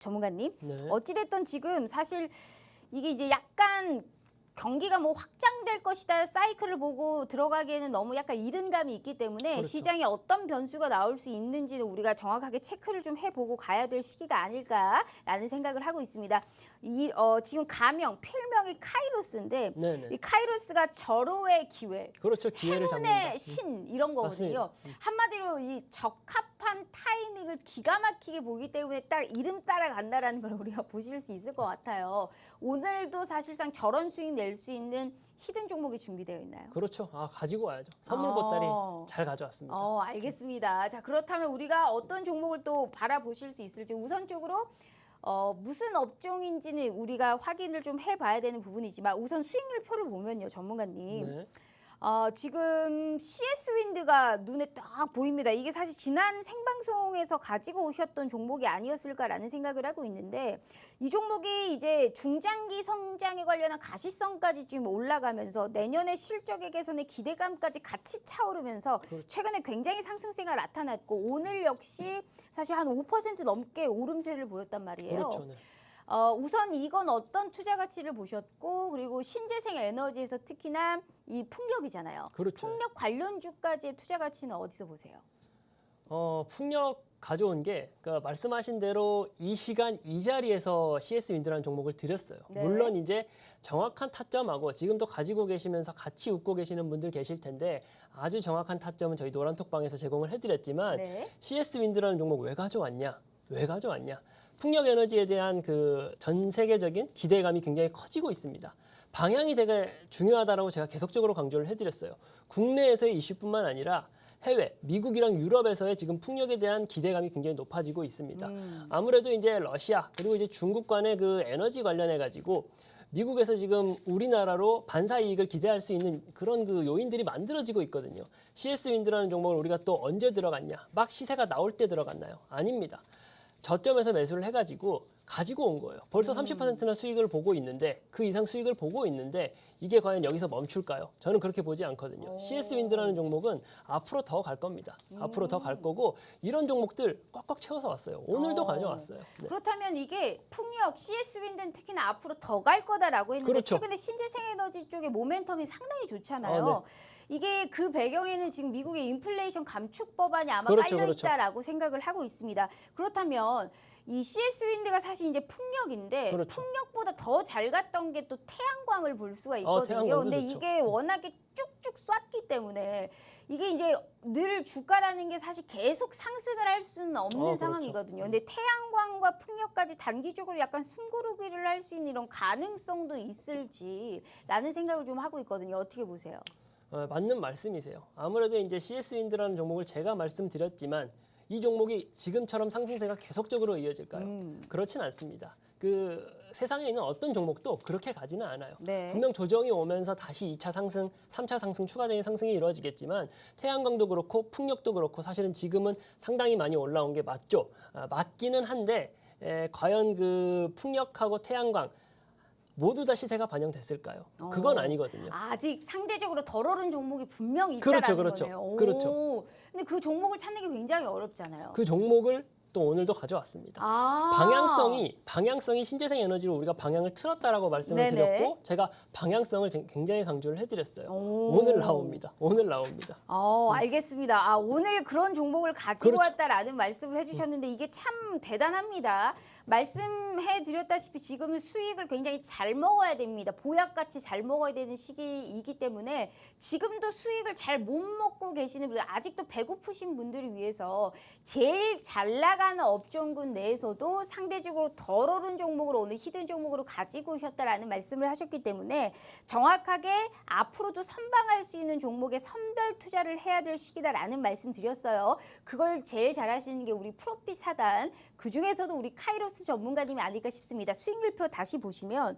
전문가님. 네. 어찌됐든 지금 사실 이게 이제 약간 경기가 뭐 확장될 것이다 사이클을 보고 들어가기에는 너무 약간 이른 감이 있기 때문에 그렇죠. 시장에 어떤 변수가 나올 수 있는지는 우리가 정확하게 체크를 좀 해보고 가야 될 시기가 아닐까라는 생각을 하고 있습니다. 이 어, 지금 가명 필명이 카이로스인데 네네. 이 카이로스가 절호의 기회, 그렇죠. 기회를 잡는다. 행운의 신 이런 거거든요. 맞습니다. 음. 한마디로 이 적합한 타이밍을 기가 막히게 보기 때문에 딱 이름 따라간다라는 걸 우리가 보실 수 있을 것 같아요. 오늘도 사실상 저런 수익 낼 수 있는 히든 종목이 준비되어 있나요? 그렇죠. 아 가지고 와야죠. 선물 어. 보따리 잘 가져왔습니다. 어, 알겠습니다. 자, 그렇다면 우리가 어떤 종목을 또 바라보실 수 있을지 우선적으로 어, 무슨 업종인지는 우리가 확인을 좀 해봐야 되는 부분이지만 우선 수익률표를 보면요, 전문가님. 네. 어, 지금 CS 윈드가 눈에 딱 보입니다. 이게 사실 지난 생방송에서 가지고 오셨던 종목이 아니었을까라는 생각을 하고 있는데 이 종목이 이제 중장기 성장에 관련한 가시성까지 지금 올라가면서 내년의 실적의 개선의 기대감까지 같이 차오르면서 그렇죠. 최근에 굉장히 상승세가 나타났고 오늘 역시 사실 한 5% 넘게 오름세를 보였단 말이에요. 그렇죠. 네. 어, 우선 이건 어떤 투자 가치를 보셨고 그리고 신재생 에너지에서 특히나 이 풍력이잖아요. 그렇죠. 풍력 관련 주까지의 투자 가치는 어디서 보세요? 어, 풍력 가져온 게 그러니까 말씀하신 대로 이 시간 이 자리에서 CS 윈드라는 종목을 드렸어요. 네. 물론 이제 정확한 타점하고 지금도 가지고 계시면서 같이 웃고 계시는 분들 계실 텐데 아주 정확한 타점은 저희 노란톡방에서 제공을 해드렸지만 네. CS 윈드라는 종목 왜 가져왔냐? 왜 가져왔냐? 풍력 에너지에 대한 그 전 세계적인 기대감이 굉장히 커지고 있습니다. 방향이 되게 중요하다라고 제가 계속적으로 강조를 해드렸어요. 국내에서의 이슈뿐만 아니라 해외, 미국이랑 유럽에서의 지금 풍력에 대한 기대감이 굉장히 높아지고 있습니다. 음. 아무래도 이제 러시아 그리고 이제 중국 간의 그 에너지 관련해 가지고 미국에서 지금 우리나라로 반사 이익을 기대할 수 있는 그런 그 요인들이 만들어지고 있거든요. CS 윈드라는 종목을 우리가 또 언제 들어갔냐? 막 시세가 나올 때 들어갔나요? 아닙니다. 저점에서 매수를 해가지고 가지고 온 거예요. 벌써 30%나 수익을 보고 있는데 그 이상 수익을 보고 있는데 이게 과연 여기서 멈출까요? 저는 그렇게 보지 않거든요. 오. CS 윈드라는 종목은 앞으로 더 갈 겁니다. 앞으로 더 갈 거고 이런 종목들 꽉꽉 채워서 왔어요. 오늘도 어. 가져왔어요. 네. 그렇다면 이게 풍력, CS 윈드는 특히나 앞으로 더 갈 거다라고 했는데 그렇죠. 최근에 신재생 에너지 쪽의 모멘텀이 상당히 좋잖아요. 아, 이게 그 배경에는 지금 미국의 인플레이션 감축 법안이 아마 그렇죠, 깔려 그렇죠. 있다라고 생각을 하고 있습니다. 그렇다면 이 CS 윈드가 사실 이제 풍력인데 그렇죠. 풍력보다 더 잘 갔던 게 또 태양광을 볼 수가 어, 있거든요. 태양광도 근데 좋죠. 이게 워낙에 쭉쭉 쐈기 때문에 이게 이제 늘 주가라는 게 사실 계속 상승을 할 수는 없는 어, 그렇죠. 상황이거든요. 근데 태양광과 풍력까지 단기적으로 약간 숨고르기를 할 수 있는 이런 가능성도 있을지라는 생각을 좀 하고 있거든요. 어떻게 보세요? 어, 맞는 말씀이세요. 아무래도 이제 CS 윈드라는 종목을 제가 말씀드렸지만 이 종목이 지금처럼 상승세가 계속적으로 이어질까요? 음. 그렇진 않습니다. 그 세상에 있는 어떤 종목도 그렇게 가지는 않아요. 네. 분명 조정이 오면서 다시 2차 상승, 3차 상승, 추가적인 상승이 이루어지겠지만 태양광도 그렇고 풍력도 그렇고 사실은 지금은 상당히 많이 올라온 게 맞죠. 아, 맞기는 한데 에, 과연 그 풍력하고 태양광 모두 다 시세가 반영됐을까요? 그건 어. 아니거든요. 아직 상대적으로 덜 오른 종목이 분명히 그렇죠, 있다라는 그렇죠. 거네요. 오. 그렇죠. 근데 그 종목을 찾는 게 굉장히 어렵잖아요. 그 종목을 또 오늘도 가져왔습니다. 아. 방향성이 방향성이 신재생 에너지로 우리가 방향을 틀었다라고 말씀을 네네. 드렸고 제가 방향성을 제- 굉장히 강조를 해드렸어요. 오. 오늘 나옵니다. 오늘 나옵니다. 어, 알겠습니다. 아, 오늘 그런 종목을 가지고 그렇죠. 왔다라는 말씀을 해주셨는데 이게 참 대단합니다. 말씀해 드렸다시피 지금은 수익을 굉장히 잘 먹어야 됩니다. 보약같이 잘 먹어야 되는 시기이기 때문에 지금도 수익을 잘 못 먹고 계시는 분들, 아직도 배고프신 분들을 위해서 제일 잘 나가 는 업종군 내에서도 상대적으로 덜 오른 종목으로 오늘 히든 종목으로 가지고 오셨다라는 말씀을 하셨기 때문에 정확하게 앞으로도 선방할 수 있는 종목에 선별 투자를 해야 될 시기다라는 말씀 드렸어요. 그걸 제일 잘하시는 게 우리 프로핏 사단 그 중에서도 우리 카이로스 전문가님이 아닐까 싶습니다. 수익률표 다시 보시면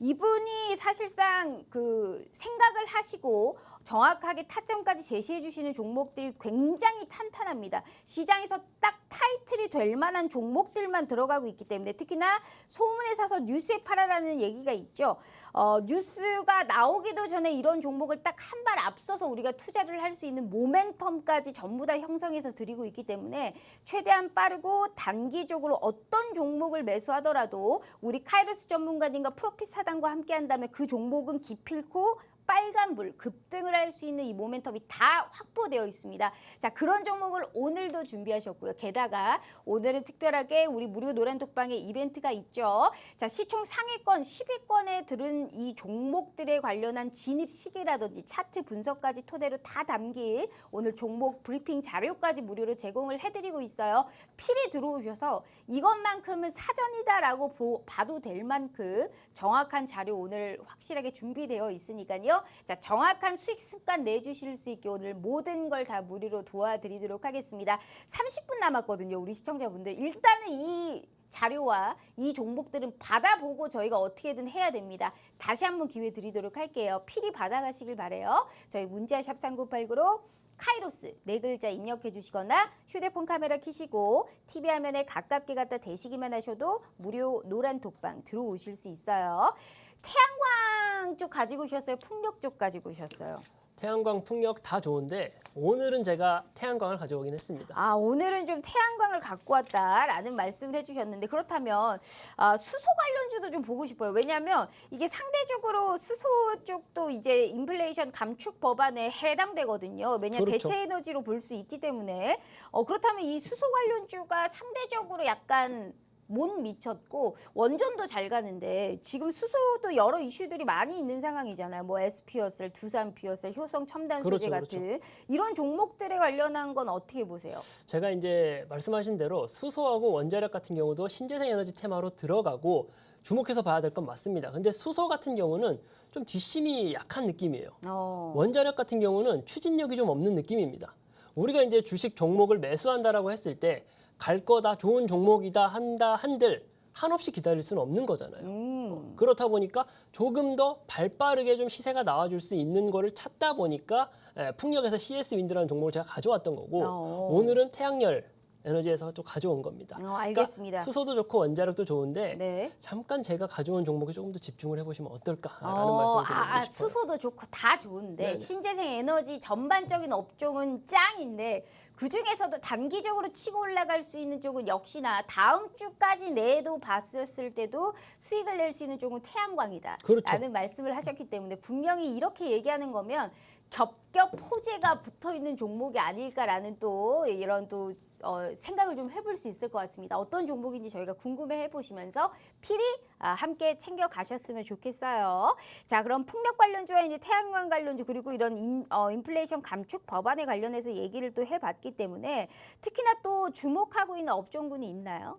이분이 사실상 그 생각을 하시고 정확하게 타점까지 제시해 주시는 종목들이 굉장히 탄탄합니다. 시장에서 딱 타이틀이 수익률이 될 만한 종목들만 들어가고 있기 때문에 특히나 소문에 사서 뉴스에 팔아라는 얘기가 있죠. 어, 뉴스가 나오기도 전에 이런 종목을 딱 한 발 앞서서 우리가 투자를 할 수 있는 모멘텀까지 전부 다 형성해서 드리고 있기 때문에 최대한 빠르고 단기적으로 어떤 종목을 매수하더라도 우리 카이로스 전문가님과 프로핏 사단과 함께 한다면 그 종목은 기필코 빨간불 급등을 할 수 있는 이 모멘텀이 다 확보되어 있습니다. 자 그런 종목을 오늘도 준비하셨고요. 게다가 오늘은 특별하게 우리 무료 노란 독방에 이벤트가 있죠. 자 시총 상위권 10위권에 들은 이 종목들에 관련한 진입 시기라든지 차트 분석까지 토대로 다 담긴 오늘 종목 브리핑 자료까지 무료로 제공을 해드리고 있어요. 필히 들어오셔서 이것만큼은 사전이다라고 보- 봐도 될 만큼 정확한 자료 오늘 확실하게 준비되어 있으니까요. 자, 정확한 수익 습관 내주실 수 있게 오늘 모든 걸 다 무료로 도와드리도록 하겠습니다. 30분 남았거든요, 우리 시청자분들. 일단은 이 자료와 이 종목들은 받아보고 저희가 어떻게든 해야 됩니다. 다시 한번 기회 드리도록 할게요. 필히 받아가시길 바래요. 저희 문자샵 3989로 카이로스 네 글자 입력해 주시거나 휴대폰 카메라 켜시고 TV 화면에 가깝게 갖다 대시기만 하셔도 무료 노란 독방 들어오실 수 있어요. 태양광 쪽 가지고 오셨어요? 풍력 쪽 가지고 오셨어요? 태양광 풍력 다 좋은데 오늘은 제가 태양광을 가져오긴 했습니다. 아 오늘은 좀 태양광을 갖고 왔다라는 말씀을 해주셨는데 그렇다면 아, 수소 관련주도 좀 보고 싶어요. 왜냐하면 이게 상대적으로 수소 쪽도 이제 인플레이션 감축 법안에 해당되거든요. 왜냐 면 그렇죠. 대체 에너지로 볼 수 있기 때문에 어, 그렇다면 이 수소 관련주가 상대적으로 약간 못 미쳤고 원전도 잘 가는데 지금 수소도 여러 이슈들이 많이 있는 상황이잖아요. 뭐 SP였을, 두산 비었을, 효성 첨단 소재 그렇죠, 같은 이런 종목들에 관련한 건 어떻게 보세요? 제가 이제 말씀하신 대로 수소하고 원자력 같은 경우도 신재생 에너지 테마로 들어가고 주목해서 봐야 될 건 맞습니다. 근데 수소 같은 경우는 좀 뒷심이 약한 느낌이에요. 어. 원자력 같은 경우는 추진력이 좀 없는 느낌입니다. 우리가 이제 주식 종목을 매수한다라고 했을 때 갈 거다 좋은 종목이다 한다 한들 한없이 기다릴 수는 없는 거잖아요. 음. 그렇다 보니까 조금 더 발빠르게 좀 시세가 나와줄 수 있는 거를 찾다 보니까 에, 풍력에서 CS 윈드라는 종목을 제가 가져왔던 거고 어. 오늘은 태양열 에너지에서 또 가져온 겁니다. 어, 알겠습니다. 그러니까 수소도 좋고 원자력도 좋은데 네. 잠깐 제가 가져온 종목에 조금 더 집중을 해보시면 어떨까라는 어, 말씀을 드리고 아, 아, 싶어요. 수소도 좋고 다 좋은데 네네. 신재생 에너지 전반적인 업종은 짱인데 그 중에서도 단기적으로 치고 올라갈 수 있는 쪽은 역시나 다음 주까지 내도 봤었을 때도 수익을 낼 수 있는 쪽은 태양광이다. 그렇죠. 라는 말씀을 하셨기 때문에 분명히 이렇게 얘기하는 거면 겹겹 호재가 붙어 있는 종목이 아닐까라는 또 이런 또 어, 생각을 좀 해볼 수 있을 것 같습니다. 어떤 종목인지 저희가 궁금해 해보시면서 필히 아, 함께 챙겨 가셨으면 좋겠어요. 자, 그럼 풍력 관련주와 이제 태양광 관련주 그리고 이런 인, 어, 인플레이션 감축 법안에 관련해서 얘기를 또 해봤기 때문에 특히나 또 주목하고 있는 업종군이 있나요?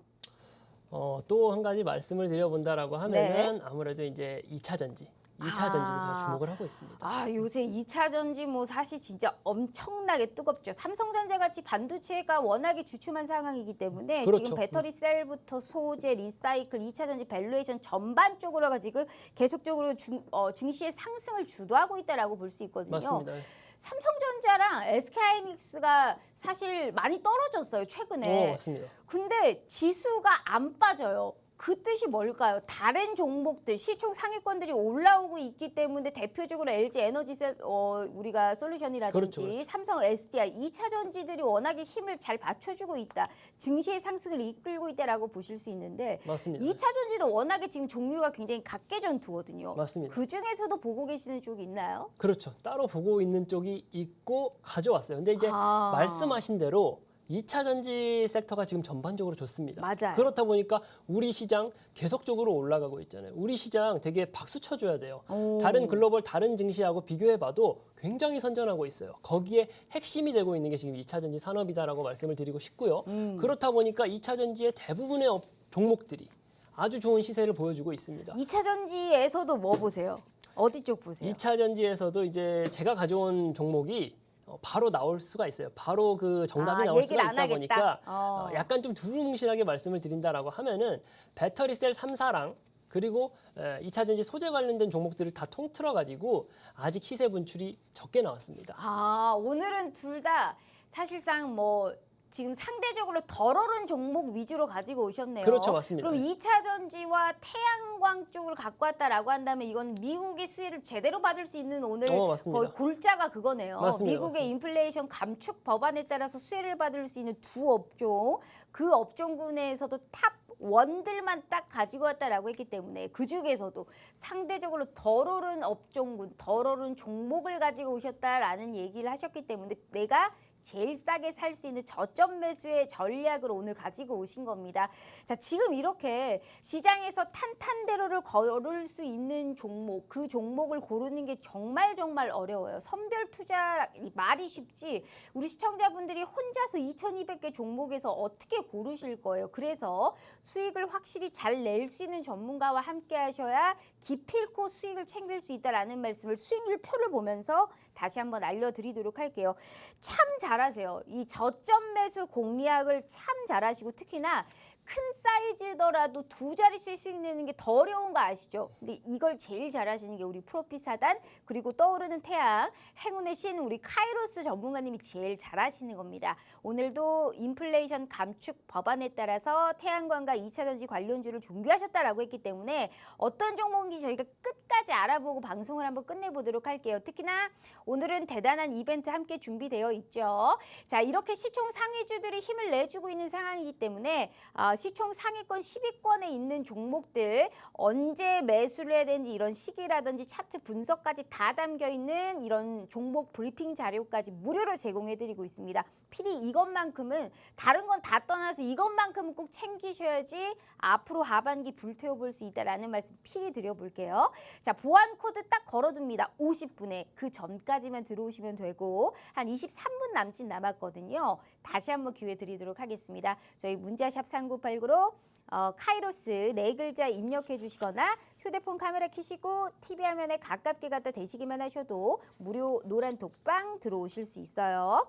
어, 또 한 가지 말씀을 드려본다라고 하면은 아무래도 이제 2차 전지, 2차 네. 아. 전지도 제가 주목을 하고 있습니다. 아, 요새 2차 전지 뭐 사실 진짜 엄청나게 뜨겁죠. 삼성전자 같이 반도체가 워낙에 주춤한 상황이기 때문에 그렇죠. 지금 배터리 셀부터 소재, 리사이클, 2차 전지 밸류에이션 전반적으로가 지금 계속적으로 중, 어, 증시의 상승을 주도하고 있다라고 볼 수 있거든요. 맞습니다. 삼성전자랑 SK하이닉스가 사실 많이 떨어졌어요, 최근에. 어, 맞습니다. 근데 지수가 안 빠져요. 그 뜻이 뭘까요? 다른 종목들 시총 상위권들이 올라오고 있기 때문에 대표적으로 LG 에너지 셀 어, 우리가 솔루션이라든지 그렇죠, 그렇죠. 삼성 SDI 2차 전지들이 워낙에 힘을 잘 받쳐주고 있다. 증시의 상승을 이끌고 있다라고 보실 수 있는데 맞습니다. 2차 전지도 워낙에 지금 종류가 굉장히 각계전투거든요. 맞습니다. 그 중에서도 보고 계시는 쪽이 있나요? 그렇죠. 따로 보고 있는 쪽이 있고 가져왔어요. 근데 이제 아. 말씀하신 대로 2차 전지 섹터가 지금 전반적으로 좋습니다. 맞아요. 그렇다 보니까 우리 시장 계속적으로 올라가고 있잖아요. 우리 시장 되게 박수 쳐줘야 돼요. 오. 다른 글로벌 다른 증시하고 비교해봐도 굉장히 선전하고 있어요. 거기에 핵심이 되고 있는 게 지금 2차 전지 산업이다라고 말씀을 드리고 싶고요. 음. 그렇다 보니까 2차 전지의 대부분의 업- 종목들이 아주 좋은 시세를 보여주고 있습니다. 2차 전지에서도 뭐 보세요? 어디 쪽 보세요? 2차 전지에서도 이제 제가 가져온 종목이 어, 바로 나올 수가 있어요. 바로 그 정답이 아, 나올 수가 안 있다 하겠다. 보니까 어. 어, 약간 좀 두루뭉실하게 말씀을 드린다라고 하면은 배터리 셀 3사랑 그리고 에, 2차 전지 소재 관련된 종목들을 다 통틀어 가지고 아직 시세 분출이 적게 나왔습니다. 아, 오늘은 둘 다 사실상 뭐 지금 상대적으로 덜 오른 종목 위주로 가지고 오셨네요. 그렇죠, 맞습니다. 그럼 2차 전지와 태양광 쪽을 갖고 왔다라고 한다면 이건 미국의 수혜를 제대로 받을 수 있는 오늘 어, 맞습니다. 거의 골자가 그거네요. 맞습니다, 미국의 맞습니다. 인플레이션 감축 법안에 따라서 수혜를 받을 수 있는 두 업종, 그 업종군에서도 탑 원들만 딱 가지고 왔다라고 했기 때문에 그 중에서도 상대적으로 덜 오른 업종군, 덜 오른 종목을 가지고 오셨다라는 얘기를 하셨기 때문에 내가 제일 싸게 살 수 있는 저점 매수의 전략을 오늘 가지고 오신 겁니다. 자, 지금 이렇게 시장에서 탄탄대로를 걸을 수 있는 종목, 그 종목을 고르는 게 정말 정말 어려워요. 선별 투자 이 말이 쉽지 우리 시청자분들이 혼자서 2,200개 종목에서 어떻게 고르실 거예요. 그래서 수익을 확실히 잘 낼 수 있는 전문가와 함께 하셔야 기필코 수익을 챙길 수 있다라는 말씀을 수익률 표를 보면서 다시 한번 알려드리도록 할게요. 참 잘 하세요. 이 저점 매수 공략을 참 잘하시고 특히나 큰 사이즈더라도 두 자릿수의 수익 내는 게 더 어려운 거 아시죠? 근데 이걸 제일 잘하시는 게 우리 프로핏 사단 그리고 떠오르는 태양 행운의 신 우리 카이로스 전문가님이 제일 잘하시는 겁니다. 오늘도 인플레이션 감축 법안에 따라서 태양광과 2차 전지 관련주를 준비하셨다라고 했기 때문에 어떤 종목인지 저희가 끝까지 알아보고 방송을 한번 끝내보도록 할게요. 특히나 오늘은 대단한 이벤트 함께 준비되어 있죠. 자 이렇게 시총 상위주들이 힘을 내주고 있는 상황이기 때문에 아, 시총 상위권 10위권에 있는 종목들 언제 매수를 해야 되는지 이런 시기라든지 차트 분석까지 다 담겨 있는 이런 종목 브리핑 자료까지 무료로 제공해드리고 있습니다. 필히 이것만큼은 다른 건 다 떠 나서 이것만큼은 꼭 챙기셔야지 앞으로 하반기 불태워 볼 수 있다라는 말씀 필히 드려볼게요. 자 보안 코드 딱 걸어둡니다. 50분에 그 전까지만 들어오시면 되고 한 23분 남짓 남았거든요. 다시 한번 기회 드리도록 하겠습니다. 저희 문자샵 3989로 어, 카이로스 네 글자 입력해 주시거나 휴대폰 카메라 켜시고 TV 화면에 가깝게 갖다 대시기만 하셔도 무료 노란 독방 들어오실 수 있어요.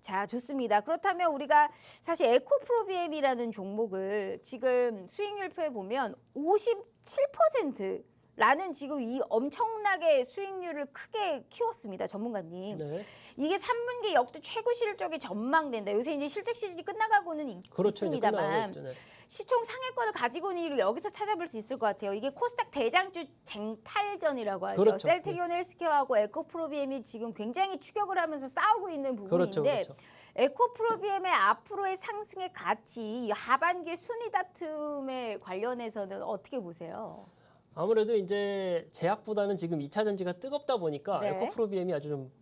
자, 좋습니다. 그렇다면 우리가 사실 에코프로비엠이라는 종목을 지금 수익률표에 보면 57% 라는 지금 이 엄청나게 수익률을 크게 키웠습니다, 전문가님. 네. 이게 3분기 역대 최고 실적이 전망된다. 요새 이제 실적 시즌이 끝나가고는 있, 그렇죠. 이제 끝나가고 있습니다만 있죠. 네. 시총 상위권을 가지고 있는 이유를 여기서 찾아볼 수 있을 것 같아요. 이게 코스닥 대장주 쟁탈전이라고 하죠. 그렇죠. 셀트리온 헬스케어하고 에코프로비엠이 지금 굉장히 추격을 하면서 싸우고 있는 부분인데 그렇죠. 그렇죠. 에코프로비엠의 앞으로의 상승의 가치, 이 하반기 순위 다툼에 관련해서는 어떻게 보세요? 아무래도 이제 제약보다는 지금 2차 전지가 뜨겁다 보니까 네. 에코프로비엠이 아주 좀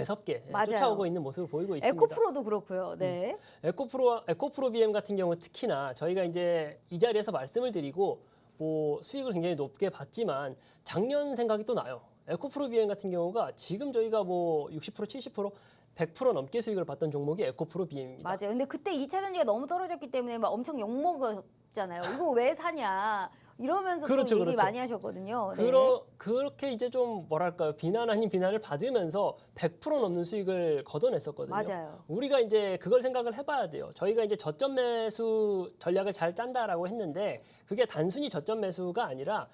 매섭게 맞아요. 쫓아오고 있는 모습을 보이고 있습니다. 에코프로도 그렇고요. 네. 에코프로 에코프로비엠 같은 경우 특히나 저희가 이제 이 자리에서 말씀을 드리고 뭐 수익을 굉장히 높게 봤지만 작년 생각이 또 나요. 에코프로비엠 같은 경우가 지금 저희가 뭐 60% 70% 100% 넘게 수익을 봤던 종목이 에코프로비엠입니다. 맞아요. 근데 그때 2차 전지가 너무 떨어졌기 때문에 막 엄청 욕먹었잖아요. 이거 왜 사냐 이러면서 그렇죠, 또 얘기 그렇죠. 많이 하셨거든요. 네. 그러, 그렇게 이제 좀 뭐랄까요 비난 아닌 비난을 받으면서 100% 넘는 수익을 걷어냈었거든요. 맞아요. 우리가 이제 그걸 생각을 해봐야 돼요. 저희가 이제 저점 매수 전략을 잘 짠다라고 했는데 그게 단순히 저점 매수가 아니라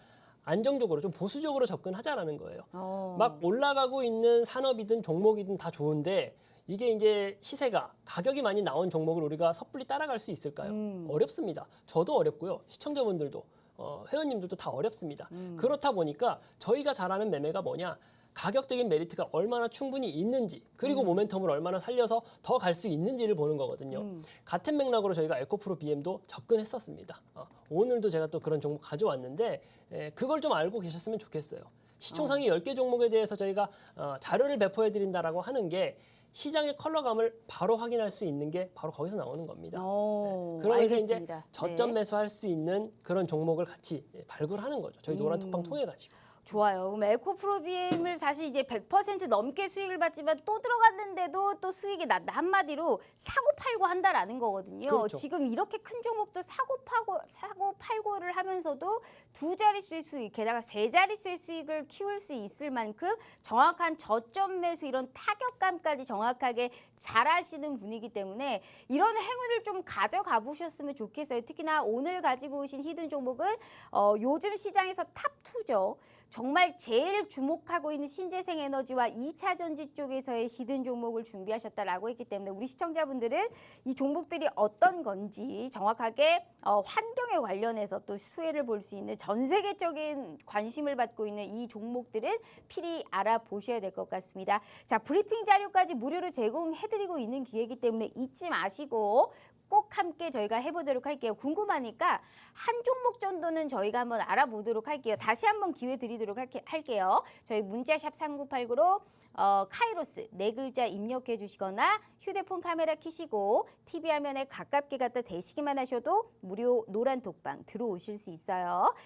안정적으로 좀 보수적으로 접근하자라는 거예요. 어. 막 올라가고 있는 산업이든 종목이든 다 좋은데 이게 이제 시세가 가격이 많이 나온 종목을 우리가 섣불리 따라갈 수 있을까요? 음. 어렵습니다. 저도 어렵고요. 시청자분들도 어, 회원님들도 다 어렵습니다. 음. 그렇다 보니까 저희가 잘하는 매매가 뭐냐? 가격적인 메리트가 얼마나 충분히 있는지 그리고 모멘텀을 얼마나 살려서 더 갈 수 있는지를 보는 거거든요. 음. 같은 맥락으로 저희가 에코프로 BM도 접근했었습니다. 어, 오늘도 제가 또 그런 종목 가져왔는데 에, 그걸 좀 알고 계셨으면 좋겠어요. 시총 상위 10개 종목에 대해서 저희가 어, 자료를 배포해 드린다라고 하는 게 시장의 컬러감을 바로 확인할 수 있는 게 바로 거기서 나오는 겁니다. 어, 그러면서 알겠습니다. 이제 저점 네. 매수할 수 있는 그런 종목을 같이 예, 발굴하는 거죠. 저희 노란 톡방 음. 통해 가지고. 좋아요. 그럼 에코프로비엠을 사실 이제 100% 넘게 수익을 받지만 또 들어갔는데도 또 수익이 났다. 한마디로 사고 팔고 한다라는 거거든요. 그렇죠. 지금 이렇게 큰 종목도 사고 파고 사고 팔고를 하면서도 두 자릿수의 수익, 게다가 세 자릿수의 수익을 키울 수 있을 만큼 정확한 저점 매수 이런 타격감까지 정확하게 잘 하시는 분이기 때문에 이런 행운을 좀 가져가 보셨으면 좋겠어요. 특히나 오늘 가지고 오신 히든 종목은 어, 요즘 시장에서 탑2죠. 정말 제일 주목하고 있는 신재생 에너지와 2차 전지 쪽에서의 히든 종목을 준비하셨다라고 했기 때문에 우리 시청자분들은 이 종목들이 어떤 건지 정확하게 어, 환경에 관련해서 또 수혜를 볼 수 있는 전 세계적인 관심을 받고 있는 이 종목들은 필히 알아보셔야 될 것 같습니다. 자, 브리핑 자료까지 무료로 제공해드리고 있는 기회이기 때문에 잊지 마시고 꼭 함께 저희가 해보도록 할게요. 궁금하니까 한 종목 정도는 저희가 한번 알아보도록 할게요. 다시 한번 기회 드리도록 할게, 할게요. 저희 문자샵 3989로 어, 카이로스 네 글자 입력해 주시거나 휴대폰 카메라 켜시고 TV 화면에 가깝게 갖다 대시기만 하셔도 무료 노란 독방 들어오실 수 있어요.